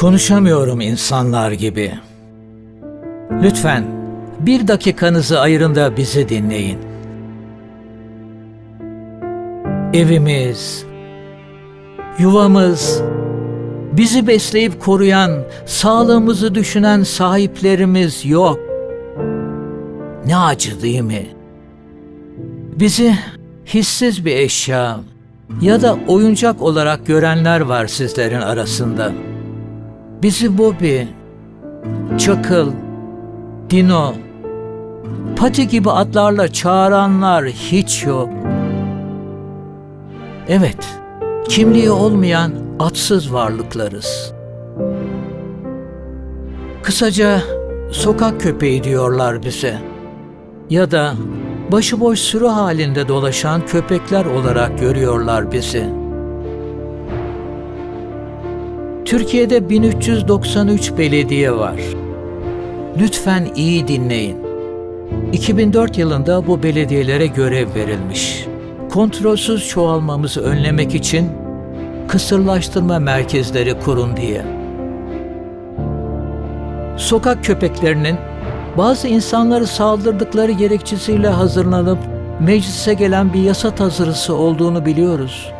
Konuşamıyorum insanlar gibi. Lütfen bir dakikanızı ayırın da bizi dinleyin. Evimiz, yuvamız, bizi besleyip koruyan, sağlığımızı düşünen sahiplerimiz yok. Ne acı değil mi? Bizi hissiz bir eşya ya da oyuncak olarak görenler var sizlerin arasında. Bizi Bobby, Çakıl, Dino, Pati gibi adlarla çağıranlar hiç yok. Evet, kimliği olmayan atsız varlıklarız. Kısaca sokak köpeği diyorlar bize. Ya da başıboş sürü halinde dolaşan köpekler olarak görüyorlar bizi. Türkiye'de 1393 belediye var. Lütfen iyi dinleyin. 2004 yılında bu belediyelere görev verilmiş. Kontrolsüz çoğalmamızı önlemek için kısırlaştırma merkezleri kurun diye. Sokak köpeklerinin bazı insanları saldırdıkları gerekçesiyle hazırlanıp meclise gelen bir yasa tasarısı olduğunu biliyoruz.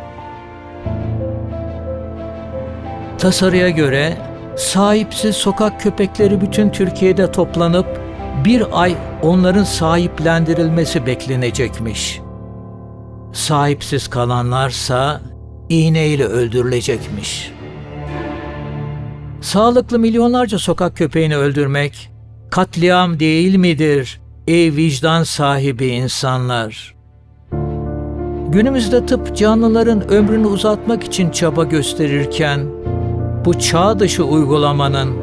Tasarıya göre sahipsiz sokak köpekleri bütün Türkiye'de toplanıp bir ay onların sahiplendirilmesi beklenecekmiş. Sahipsiz kalanlarsa iğneyle öldürülecekmiş. Sağlıklı milyonlarca sokak köpeğini öldürmek katliam değil midir ey vicdan sahibi insanlar? Günümüzde tıp canlıların ömrünü uzatmak için çaba gösterirken bu çağ dışı uygulamanın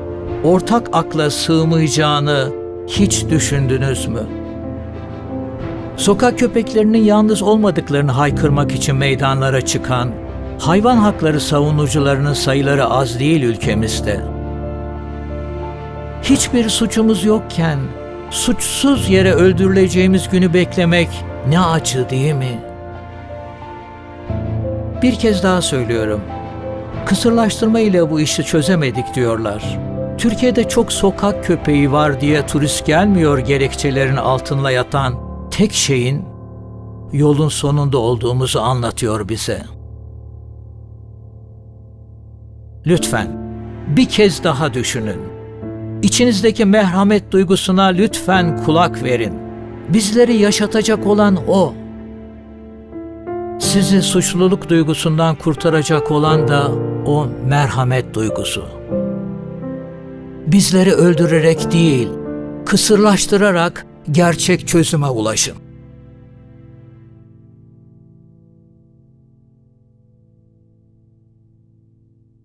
ortak akla sığmayacağını hiç düşündünüz mü? Sokak köpeklerinin yalnız olmadıklarını haykırmak için meydanlara çıkan hayvan hakları savunucularının sayıları az değil ülkemizde. Hiçbir suçumuz yokken suçsuz yere öldürüleceğimiz günü beklemek ne acı değil mi? Bir kez daha söylüyorum. Kısırlaştırma ile bu işi çözemedik diyorlar. Türkiye'de çok sokak köpeği var diye turist gelmiyor gerekçelerin altında yatan tek şeyin yolun sonunda olduğumuzu anlatıyor bize. Lütfen bir kez daha düşünün. İçinizdeki merhamet duygusuna lütfen kulak verin. Bizleri yaşatacak olan O. Sizi suçluluk duygusundan kurtaracak olan da o merhamet duygusu. Bizleri öldürerek değil, kısırlaştırarak gerçek çözüme ulaşın.